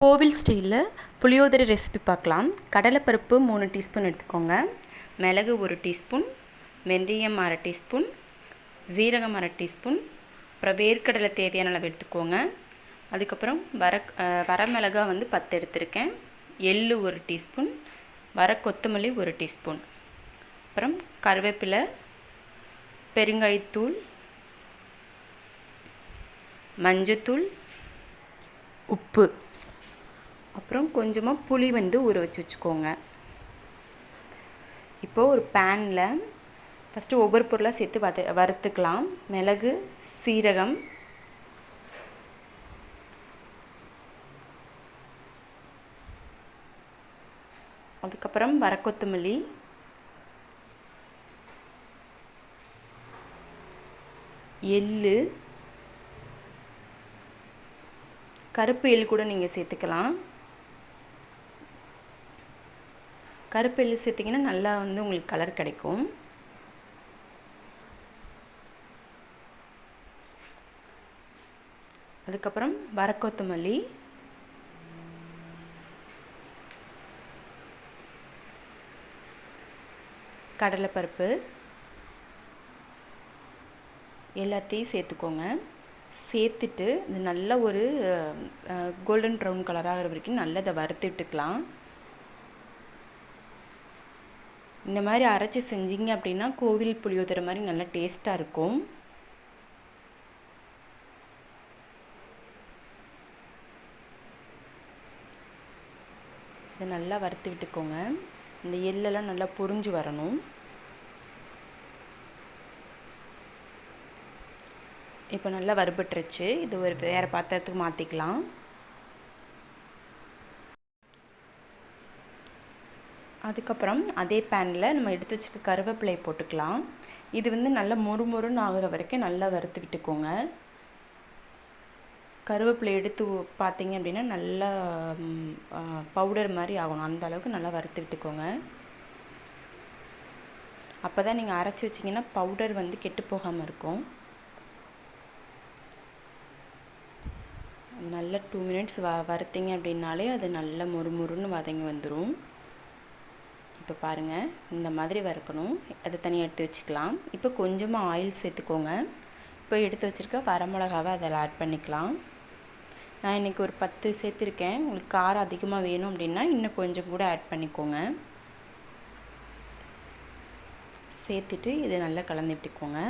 கோவில் ஸ்டைலில் புளியோதரை ரெசிபி பார்க்கலாம். கடலைப்பருப்பு மூணு டீஸ்பூன் எடுத்துக்கோங்க. மிளகு ஒரு டீஸ்பூன் வெந்தயம் அரை டீஸ்பூன் ஜீரகம் அரை டீஸ்பூன் அப்புறம் வேர்க்கடலை தேவையான அளவு எடுத்துக்கோங்க. அதுக்கப்புறம் வர அஹ், வரமிளகா வந்து பத்து எடுத்திருக்கேன். எள்ளு ஒரு டீஸ்பூன் வர கொத்தமல்லி ஒரு டீஸ்பூன் அப்புறம் கருவேப்பிலை பெருங்காயத்தூள் மஞ்சத்தூள் உப்பு. அப்புறம் கொஞ்சமாக புளி வந்து ஊற வச்சு வச்சுக்கோங்க. இப்போது ஒரு பேனில் ஃபஸ்ட்டு ஒவ்வொரு பொருளாக சேர்த்து வத வறுத்துக்கலாம். மிளகு சீரகம் அதுக்கப்புறம் வரக்கொத்தமல்லி எள்ளு கருப்பு எள் கூட நீங்கள் சேர்த்துக்கலாம். கருப்பு எள்ளு சேர்த்திங்கன்னா நல்லா வந்து உங்களுக்கு கலர் கிடைக்கும். அதுக்கப்புறம் வரக்கொத்தமல்லி கடலைப்பருப்பு. எல்லாத்தையும் சேர்த்துக்கோங்க. சேர்த்துட்டு இது நல்ல ஒரு கோல்டன் ப்ரௌன் கலராகிற வரைக்கும் நல்லா இதை வறுத்து விட்டுக்கலாம் இந்த மாதிரி அரைச்சி செஞ்சீங்க அப்படின்னா கோவில் புளியோதரை மாதிரி நல்லா டேஸ்ட்டாக இருக்கும். இதை நல்லா வறுத்து விட்டுக்கோங்க. இந்த எள்ளெல்லாம் நல்லா பொரிஞ்சு வரணும். இப்போ நல்லா வறுபட்டுருச்சு. இது ஒரு வேறு பாத்திரத்துக்கு மாற்றிக்கலாம் அதுக்கப்புறம் அதே பேனில் நம்ம எடுத்து வச்சுக்க கருவேப்பிலையை போட்டுக்கலாம். இது வந்து நல்லா மொறு மொறுன்னு ஆகுற வரைக்கும் நல்லா வறுத்து விட்டுக்கோங்க. கருவேப்பிலை எடுத்து பார்த்தீங்க அப்படின்னா நல்லா பவுடர் மாதிரி ஆகணும். அந்த அளவுக்கு நல்லா வறுத்து விட்டுக்கோங்க. அப்போ தான் நீங்கள் அரைச்சி வச்சிங்கன்னா பவுடர் வந்து கெட்டு போகாமல் இருக்கும். அது நல்லா டூ மினிட்ஸ் வ வறுத்தீங்க அப்படின்னாலே அது நல்லா மொறுமொறுன்னு வதங்கி வந்துடும் இப்போ பாருங்கள் இந்த மாதிரி வறுக்கணும். அதை தனியாக எடுத்து வச்சுக்கலாம். இப்போ கொஞ்சமாக ஆயில் சேர்த்துக்கோங்க. இப்போ எடுத்து வச்சுருக்க வரமிளகாவை அதில் ஆட் பண்ணிக்கலாம். நான் இன்றைக்கி ஒரு பத்து சேர்த்துருக்கேன். உங்களுக்கு காரம் அதிகமாக வேணும் அப்படின்னா இன்னும் கொஞ்சம் கூட ஆட் பண்ணிக்கோங்க. சேர்த்துட்டு இதை நல்லா கலந்து விட்டுக்கோங்க.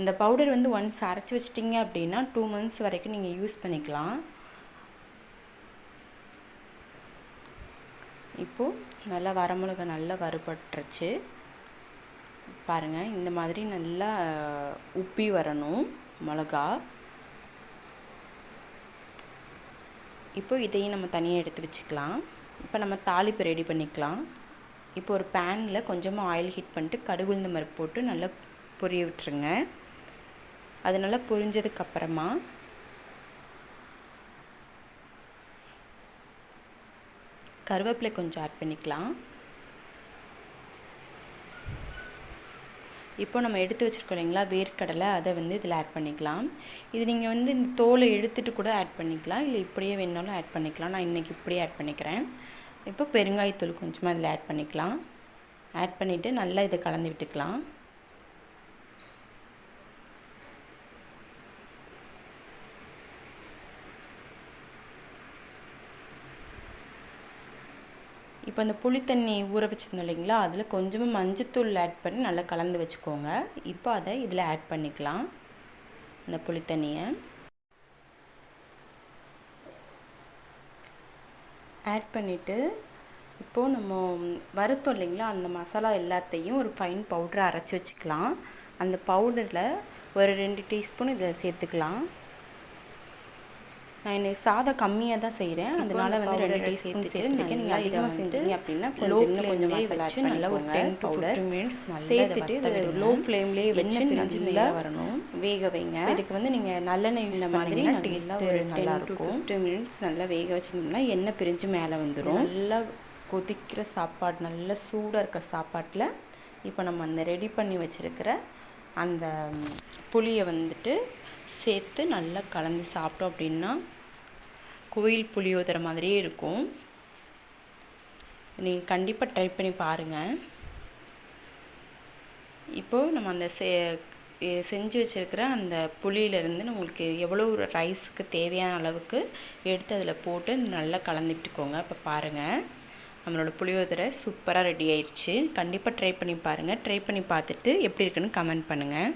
இந்த பவுடர் வந்து ஒன்ஸ் அரைச்சி வச்சிட்டிங்க அப்படின்னா டூ மந்த்ஸ் வரைக்கும் நீங்கள் யூஸ் பண்ணிக்கலாம். இப்போது நல்லா வரமிளகா நல்லா வறுபட்டுருச்சு. பாருங்கள் இந்த மாதிரி நல்லா உப்பி வரணும் மிளகா. இப்போ இதையும் நம்ம தனியாக எடுத்து வச்சுக்கலாம். இப்போ நம்ம தாளிப்பு ரெடி பண்ணிக்கலாம். இப்போ ஒரு பேனில் கொஞ்சமாக ஆயில் ஹீட் பண்ணிட்டு கடுகு உளுந்த பருப்பு போட்டு நல்லா பொரிய விட்டுருங்க. அது நல்லா பொரிஞ்சதுக்கப்புறமா கருவேப்பிலை கொஞ்சம் ஆட் பண்ணிக்கலாம். இப்போ நம்ம எடுத்து வச்சுருக்கோம் இல்லைங்களா வேர்க்கடலை அதை வந்து இதில் ஆட் பண்ணிக்கலாம். இது நீங்கள் வந்து இந்த தோலை எடுத்துகிட்டு கூட ஆட் பண்ணிக்கலாம். இல்லை இப்படியே வேணாலும் ஆட் பண்ணிக்கலாம். நான் இன்றைக்கி இப்படியே ஆட் பண்ணிக்கிறேன். இப்போ பெருங்காயத்தூள் கொஞ்சமாக இதில் ஆட் பண்ணிக்கலாம். ஆட் பண்ணிவிட்டு நல்லா இதை கலந்து விட்டுக்கலாம். இப்போ இந்த புளித்தண்ணி ஊற வச்சுருந்தோம் இல்லைங்களா? அதில் கொஞ்சமாக மஞ்சத்தூள் ஆட் பண்ணி நல்லா கலந்து வச்சுக்கோங்க. இப்போ அதை இதில் ஆட் பண்ணிக்கலாம். இந்த புளித்தண்ணியை ஆட் பண்ணிவிட்டு இப்போது நம்ம வறுத்தோம் இல்லைங்களா? அந்த மசாலா எல்லாத்தையும் ஒரு ஃபைன் பவுடரை அரைச்சி வச்சுக்கலாம். அந்த பவுடரில் ஒரு ரெண்டு டீஸ்பூன் இதில் சேர்த்துக்கலாம். நான் இன்னைக்கு சாதம் கம்மியாக தான் செய்கிறேன் அதனால வந்து ரெண்டு டீஸ்பூன் சேர்த்துட்டு நீங்கள் அதிகமாக செஞ்சீங்க அப்படின்னா லோ கொஞ்சம் வச்சு நல்லா ஒரு டென் டு ஃபிஃப்டின் மினிட்ஸ் சேர்த்துட்டு இது லோ ஃப்ளேம்லேயே வச்சு நல்லா வரணும். வேக வைங்க. இதுக்கு வந்து நீங்கள் நல்லெண்ணெய் யூஸ் மாதிரி டேஸ்ட்டாக ஒரு நல்லா இருக்கும். ஃபிஃப்டின் மினிட்ஸ் நல்லா வேக வச்சிங்கன்னா எண்ணெய் பிரிஞ்சு மேலே வந்துடும் நல்லா கொதிக்கிற சாப்பாடு நல்லா சூடாக இருக்க சாப்பாட்டில் இப்போ நம்ம அந்த ரெடி பண்ணி வச்சுருக்கிற அந்த புளியை வந்துட்டு சேர்த்து நல்லா கலந்து சாப்பிட்டோம் அப்படின்னா கோயில் புளியோதரை மாதிரியே இருக்கும். நீங்கள் கண்டிப்பாக ட்ரை பண்ணி பாருங்கள் இப்போது நம்ம அந்த செ செஞ்சு வச்சுருக்கிற அந்த புளியிலேருந்து நம்மளுக்கு எவ்வளோ ஒரு ரைஸுக்கு தேவையான அளவுக்கு எடுத்து அதில் போட்டு நல்லா கலந்துக்கிட்டுக்கோங்க இப்போ பாருங்கள் நம்மளோட புளியோதரை சூப்பராக ரெடி ஆயிடுச்சு. கண்டிப்பாக ட்ரை பண்ணி பாருங்கள் ட்ரை பண்ணி பார்த்துட்டு எப்படி இருக்குன்னு கமெண்ட் பண்ணுங்கள்